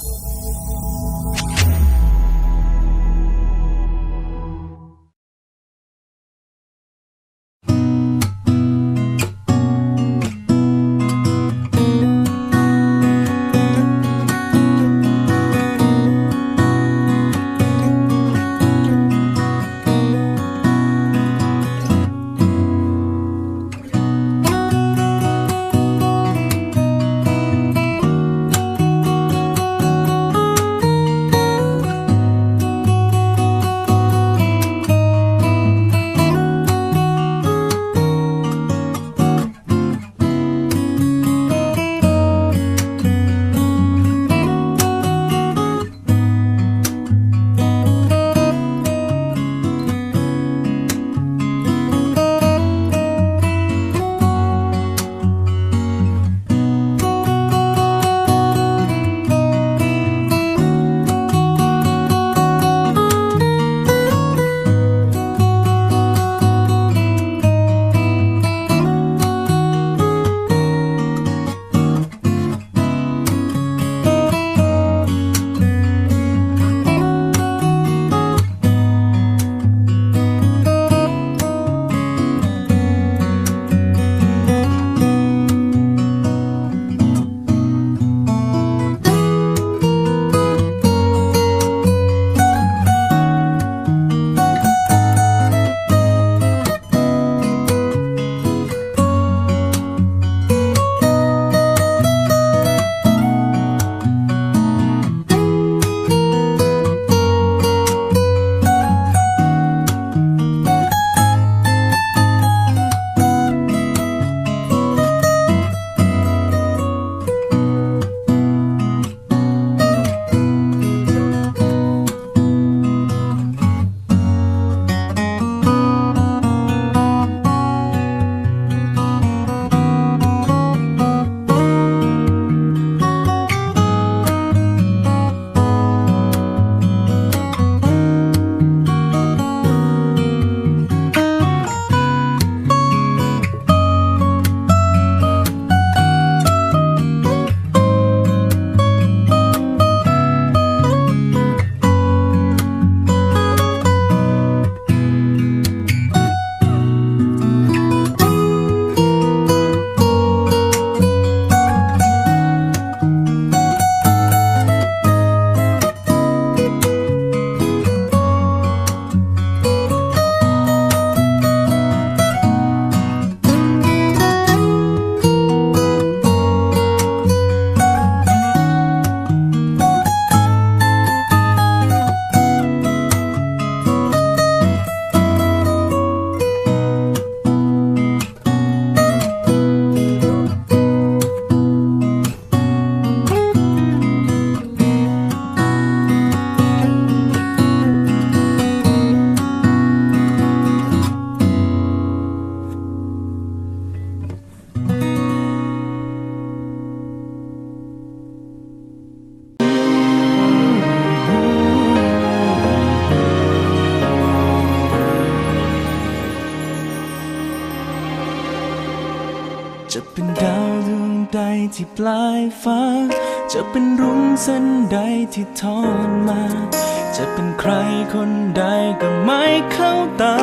Música จะเป็นดาวดวงใดที่ปลายฟ้า จะเป็นรุ้งเส้นใดที่ทอดมา จะเป็นใครคนใดก็ไม่เข้าตา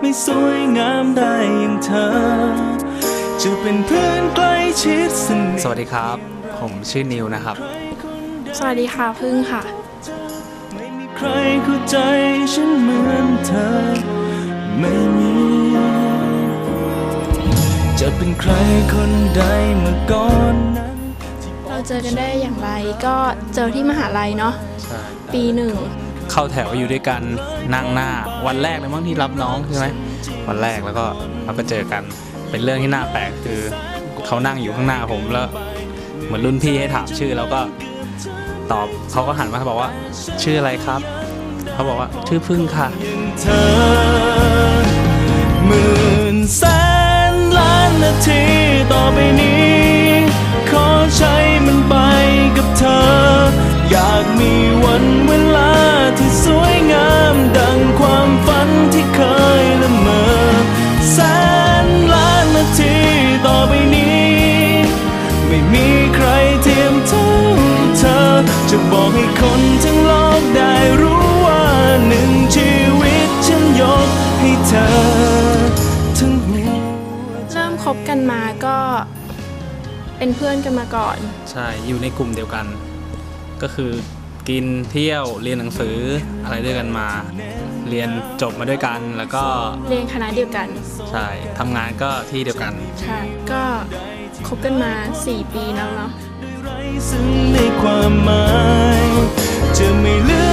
ไม่สวยงามได้อย่างเธอ จะเป็นเพื่อนใกล้ชิดสนิทสวัสดีครับ ผมชื่อนิวนะครับใครคนใดสวัสดีค่ะพึ่งค่ะ ไม่มีใครเข้าใจฉันเหมือนเธอ ไม่มี จะเป็นใครคนใดเมื่อก่อนนั้นเราเจอกันได้อย่างไรก็เจอที่มหาลัยเนาะปีหนึ่งเข้าแถวอยู่ด้วยกันนั่งหน้า วันแรกเลยมั้งที่รับน้องใช่ไหมวันแรกแล้วก็เราก็เจอกันเป็นเรื่องที่น่าแปลกคือเขานั่งอยู่ข้างหน้าผมแล้ว เหมือนรุ่นพี่ให้ถามชื่อแล้วก็ตอบเขาก็หันมาบอกว่า ชื่ออะไรครับ เขาบอกว่าชื่อพึ่งค่ะ นาทีต่อไปนี้ ขอใช้มันไปกับเธอ อยากมีวันเวลาที่สวยงามดังความฝันที่เคยละเมอแสนล้านนาทีต่อไปนี้ ไม่มีใครเทียมเท่าเธอ จะบคนทั้งโล คบกันมาก็เป็นเพื่อนกันมาก่อน ใช่อยู่ในกลุ่มเดียวกัน ก็คือกินเที่ยวเรียนหนังสืออะไรด้วยกันมา เรียนจบมาด้วยกันแล้วก็เรียนคณะเดียวกัน ใช่ทำงานก็ที่เดียวกันใช่ก็คบกันมา 4 ปีแล้วเนาะไร้ซึ่งในความหมายจะไม่เหลือ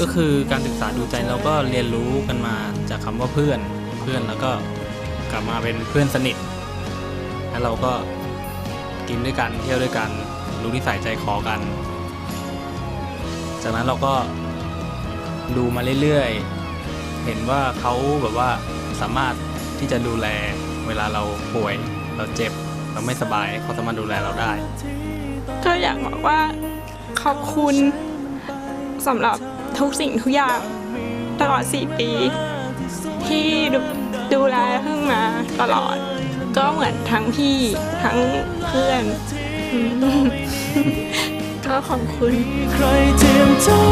ก็คือการศึกษาดูใจเราก็เรียนรู้กันมาจากคำว่าเพื่อนเพื่อนแล้วก็กลับมาเป็นเพื่อนสนิท แล้วเราก็กินด้วยกันเที่ยวด้วยกัน รู้นิสัยใจคอกัน จากนั้นเราก็ดูมาเรื่อยๆ เห็นว่าเขาแบบว่าสามารถที่จะดูแลเวลาเราป่วยเราเจ็บเราไม่สบายเขาสามารถดูแลเราได้ ก็อยากบอกว่าขอบคุณสำหรับ ทุกสิ่งทุกอย่างตลอด 4 ปี ที่ดูแลเพิ่งมาตลอด ก็เหมือนทั้งพี่ทั้งเพื่อน ก็ขอบคุณ ใครเทียมเท่า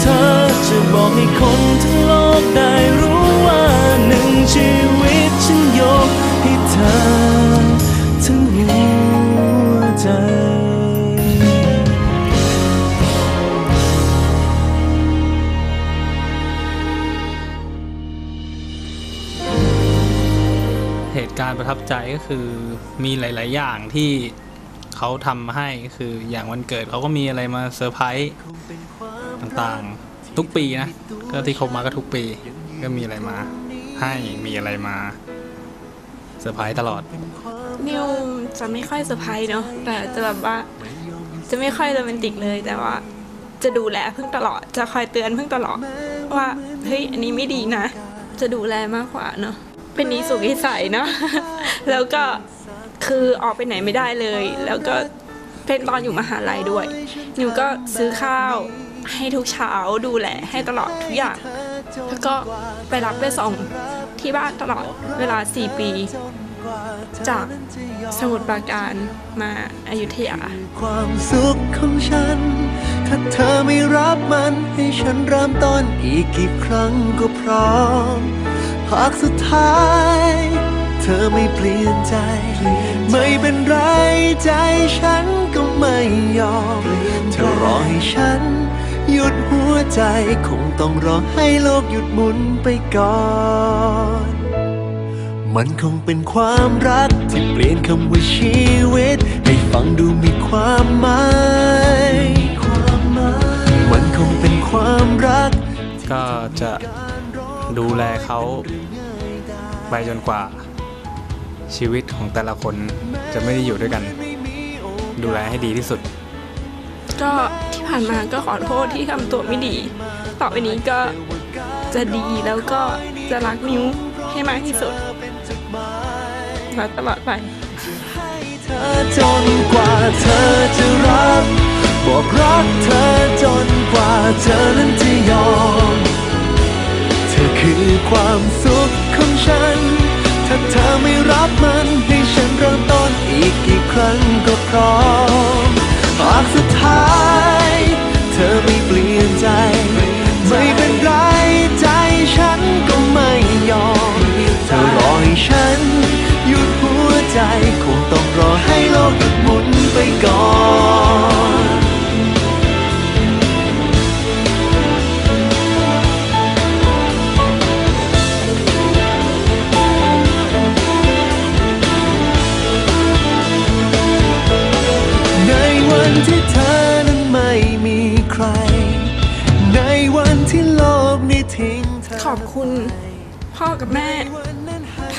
เธอจะบอกให้คนทั้งโลกได้รู้ ทับใจก็คือมีหลาย ๆ อย่างที่เขาทำให้ก็คืออย่างวันเกิดเขาก็มีอะไรมาเซอร์ไพรส์ต่างๆ ทุกปีนะก็ที่คบมาก็ทุกปี ก็มีอะไรมาให้มีอะไรมาเซอร์ไพรส์ตลอด นิวจะไม่ค่อยเซอร์ไพรส์เนาะแต่จะแบบว่าจะไม่ค่อยโรแมนติกเลยแต่ว่า จะดูแลเพิ่งตลอด จะคอยเตือนเพิ่งตลอดว่าเฮ้ยอันนี้ไม่ดีนะ จะดูแลมากกว่าเนาะ เป็นนิสุกิสัยเนาะแล้วก็คือออกไปไหนไม่ได้เลย แล้วก็เป็นตอนอยู่มหาลัยด้วยนิวก็ซื้อข้าวให้ทุกเช้าดูแลให้ตลอดทุกอย่าง แล้วก็ไปรับไปส่งที่บ้านตลอดเวลา 4 ปี จากสมุทรปราการมาอายุทยา ความสุขของฉัน ถ้าเธอไม่รับมันให้ฉันเริ่มต้นอีกกี่ครั้งก็พร้อม ภาคสุดท้าย เธอไม่เปลี่ยนใจ ไม่เป็นไรใจฉันก็ไม่ยอมเธอรอให้ฉัน หยุดหัวใจคงต้องรอให้โลกหยุดหมุนไปก่อนมันคงเป็นความรักที่เปลี่ยนคำว่าชีวิต ให้ฟังดูมีความหมายความหมายมันคงเป็นความรัก ก็จะ ดูแลเขาไปจนกว่า ชีวิตของแต่ละคนจะไม่ได้อยู่ด้วยกัน ดูแลให้ดีที่สุด ก็ที่ผ่านมาก็ขอโทษที่ทำตัวไม่ดี ต่อไปนี้ก็จะดีแล้วก็จะรักนิ้วให้มากที่สุดรักตลอดไปเธอจนกว่าเธอจะรับบอกรักเธอจนกว่าเธอนั้นจะยอมเธ อคือความสุขของฉัน ถ้าเธอไม่รับมันให้ฉันเริ่มต้นอีกกี่ครั้งก็พร้อมหากสุดท้าย เธอไม่เปลี่ยนใจ ไม่เป็นไรใจฉันก็ไม่ยอม เธอรอให้ฉันหยุดหัวใจ คงต้องรอให้โลกหยุดหมุนไปก่อนใน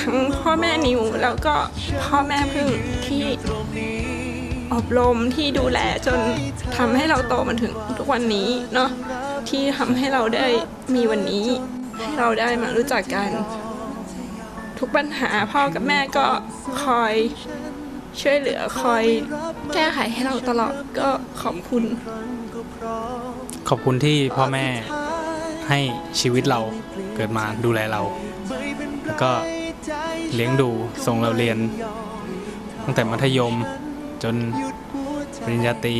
ทั้งพ่อแม่นิวแล้วก็พ่อแม่พึ่งที่อบรมที่ดูแลจนทำให้เราโตมาถึงทุกวันนี้เนาะที่ทำให้เราได้มีวันนี้ให้เราได้มารู้จักกัน ทุกปัญหาพ่อกับแม่ก็คอยช่วยเหลือคอยแก้ไขให้เราตลอดก็ขอบคุณ ขอบคุณที่พ่อแม่ให้ชีวิตเราเกิดมาดูแลเรา แล้วก็ เลี้ยงดูส่งเราเรียน ตั้งแต่มัธยมจนปริญญาตรี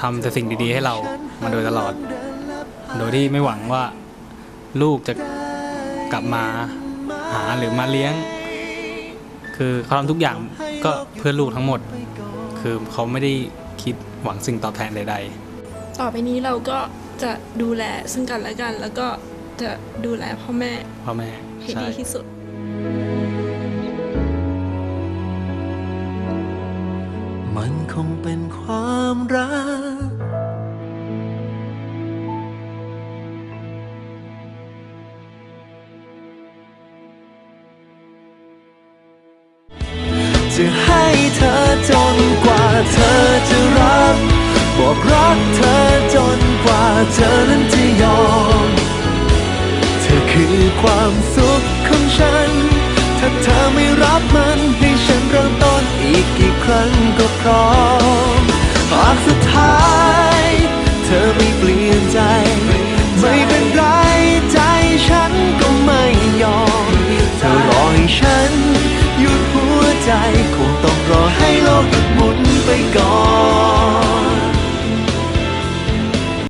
ทำแต่สิ่งดีๆ ให้เรามาโดยตลอด โดยที่ไม่หวังว่าลูกจะกลับมาหาหรือมาเลี้ยง คือเขาทำทุกอย่างก็เพื่อลูกทั้งหมด คือเขาไม่ได้คิดหวังสิ่งตอบแทนใด ๆ ต่อไปนี้เราก็จะดูแลซึ่งกันและกัน แล้วก็จะดูแลพ่อแม่พ่อแม่ให้ใช่ดีที่สุด คงเป็นความรัก จะให้เธอจนกว่าเธอจะรัก บอกรักเธอจนกว่าเธอนั้นจะยอม เธอคือความสุขของฉัน ถ้าเธอไม่รับมันให้ฉันเริ่มต้นอีกกี่ครั้ง ก็พร้อมหากสุดท้าย เธอไม่เปลี่ยนใจ ไม่เป็นไรใจฉันก็ไม่ยอม เธอรอให้ฉัน หยุดหัวใจ คงต้องรอให้โลกหยุดหมุน